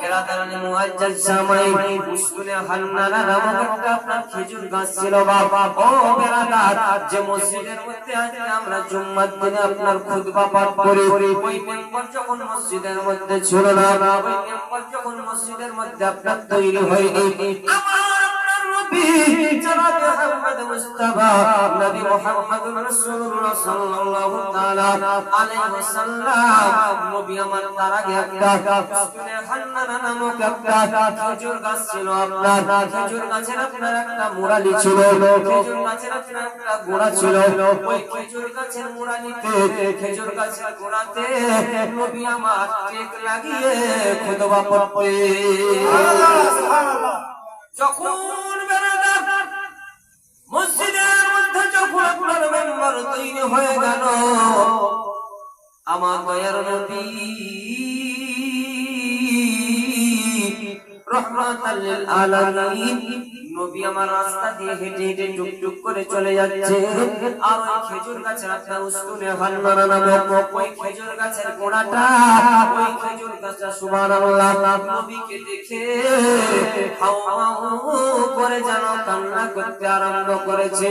একটা আপনার মসজিদের মধ্যে ছিল না ওই মেম্বার যখন মসজিদের মধ্যে আপনার তৈরি আমার নবী আমার তার আগে একটা হান্নানা নামক একটা খেজুর গাছ ছিল আপনার খেজুর গাছের আপনার একটা মুরালি ছিল খেজুর গাছের আপনার একটা গোড়া ছিল ওই খেজুর গাছের মুরালিতে খেজুর গাছের গোড়াতে নবী আমার টেক লাগিয়ে খুতবা পড়তে۔ যখন হয়ে গেল। আমার দয়ার আলামিন, নবী আমার রাস্তা দিয়ে হেঁটে হেঁটে টুকটুক করে চলে যাচ্ছে। আর ওই খেজুর গাছের একটা উস্তুনে হান্নানা নামক ওই খেজুর গাছের গোড়াটা, ওই খেজুর গাছটা সুবহানাল্লাহ। নবীকে দেখে করে যেন কান্না করতে আরম্ভ করেছে।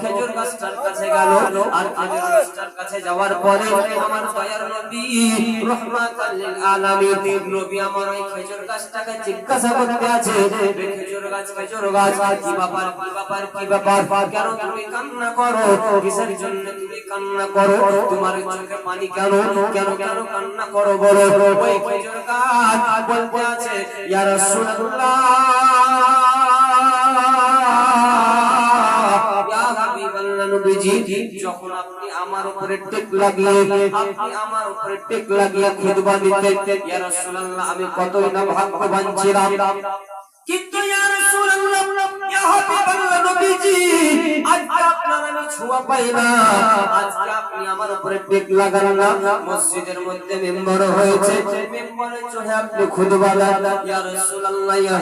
খেজুর যাওয়ার পরে আমার দয়ার নবী নবী আমার ওই খেজুর গাছটাকে জিজ্ঞাসা করতে আছে কি ব্যাপার কি ব্যাপার কি ব্যাপার? কেন তুমি কান্না করো? কিসের জন্য তুমি কান্না করো? তোমার চোখে পানি কেন? কেন কেন কান্না করো বলো? ওই খেজুর গাছ বলতে আছে, ইয়া রাসূলুল্লাহ। ইয়া হাবিবাল্লাহ নবীজি, যখন আপনি আমার উপরে টেক লাগিয়ে আপনি আমার উপরে টেক লাগিয়ে ইয়া রাসূলুল্লাহ, আমি কতই না ভাগ্যবান ছিলাম। কিন্তু ইয়া রাসূলুল্লাহ, ইয়া নবীজি, আজকে আপনার আমি ছোঁয়া পাই না আজকে আপনি আমার উপরে টেক লাগান না। মসজিদের মধ্যে মেম্বার হয়েছে। চড়ে আপনি খুতবা দেন। ইয়া রাসূলুল্লাহ, ইয়া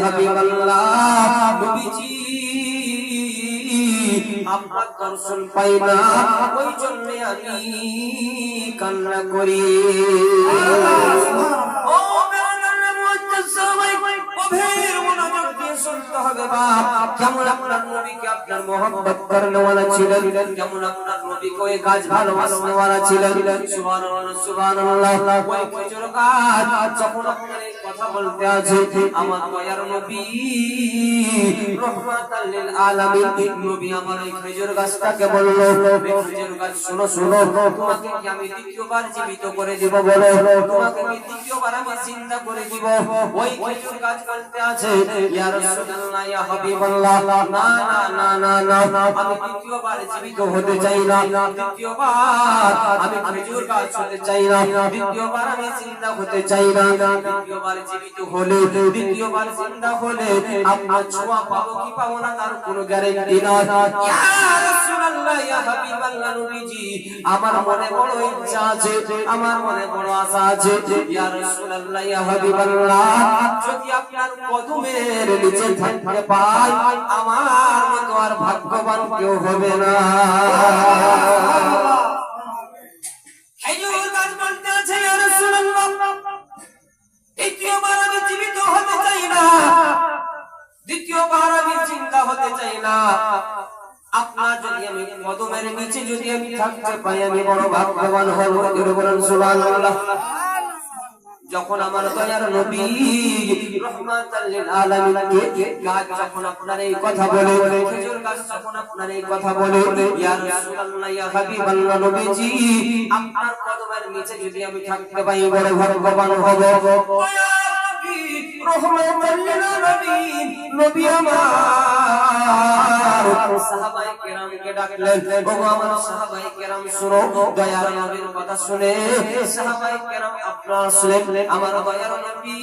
নবীজি। আপনার দর্শন পাই না ওই জন্য আমি কান্না করি। ছিলেন কথা বলতে আছে আমার দয়ার নবী। রহমাতাল লিল আলামিন। নবী আমার ওই খেজুর গাছটাকে বলল খেজুর গাছ, শোনো শোনো, তোমাকে কি আমি দ্বিতীয়বার জীবিত করে দিব বলো? তোমাকে কি দ্বিতীয়বার আমি চিন্তা করে দিব? ওই খেজুর গাছ বলতে আছে, ইয়া রাসূলুল্লাহ, ইয়া হাবিবাল্লাহ। না না না না না, আমি দ্বিতীয়বার জীবিত হতে চাই না। দ্বিতীয়বার আমি খেজুর গাছ হতে চাই না। দ্বিতীয়বার আমি চিন্তা হতে চাই না। দ্বিতীয়বার জীবিত হলে দ্বিতীয়বার চিন্তা হলে আপনার ছোঁয়া পাবো কি পাবো না তার কোনো গ্যারান্টি না রাসূলুল্লাহ হাবিবাল্লাহ নবীজি আমার মনে বড় ইচ্ছা আছে আমার মনে বড় আশা আছে। রাসূলুল্লাহ হাবিবাল্লাহ যদি আপনার কদমের নিচে থাকতে পাই আমার মতো আর ভাগ্যবান কেউ হবে না। থাকতে পাই আমি বড় ভাগ্যবান হব জোরে বলুন সুবহানাল্লাহ। যখন আমার দয়ার নবী রহমাতাল আপনার কথা বলে, খেজুর গাছ কথা বলে, ইয়া রাসূলুল্লাহ, ইয়া হাবিবাল্লাহ আপনার নিচে যদি আমি থাকতে পাই বড় হব। রহমাতাল ডাকলেন ওগো আমার সাহাবায়ে কেরাম শুনো দয়ার নবীর কথা শুনে। সাহাবায়ে কেরাম আপনারা শুনলেন আমার দয়ার নবী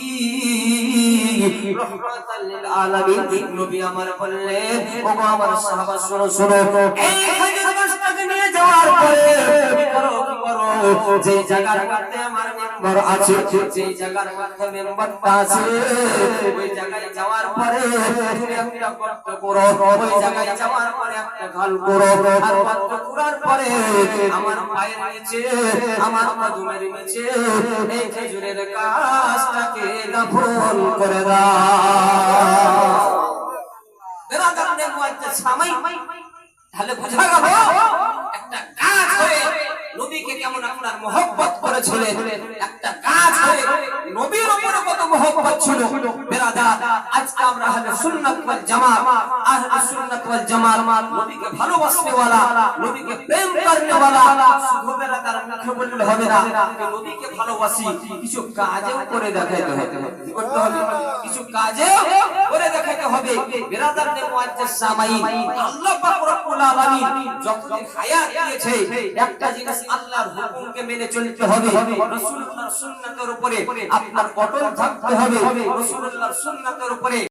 রহমাতাল লিল আলামিন নবী আমার বললেন ওগো আমার সাহাবা শুনো শুনো। এই গাছটাকে নিয়ে যাওয়ার পরে যে জায়গার মধ্যে আমার মেম্বার আছে যে জায়গার মধ্যে মেম্বারটা আছে, ওই জায়গায় যাওয়ার পরে তুমি একটা গর্ত করো, ওই জায়গায় যাওয়ার পরে একটা খাল করো, আর গর্ত করার পরে আমার পায়ের নিচে, আমার কদমের নিচে এই খেজুরের গাছটাকে দাফন করে দাও। বেরাদার নেমুয়াতে সামাই। তাহলে বোঝা গেল? হয়ে নবীকে কেমন আপনার মহব্বত করেছিলেন? একটা গাছ হয়ে নবীর উপরে কত মহব্বত ছিল? বেরাদার আজকে আমরা আহলে সুন্নাত ওয়াল জামাত, আহলে সুন্নাত ওয়াল জামাত নবীকে ভালোবাসনে ওয়ালা, নবীকে প্রেম করনে ওয়ালা, শুধু বেরাদার মুখে বললে হবে না নবীকে ভালোবাসি, কিছু কাজেও করে দেখাইতে হবে। করতে হবে? কিছু কাজেও করে দেখাইতে হবে। বেরাদার নে মুআজ্জাজ সামাইন, আল্লাহ পাক রব্বুল আলামিন যতদিন হায়াত দিয়েছে, একটা জিনিস আল্লাহর হুকুমকে মেনে চলতে হবে। রাসূলুল্লাহর সুন্নাতের উপরে আপনার পটল থাকতে হবে। রসুল্লাহর সুন্নাতের উপরে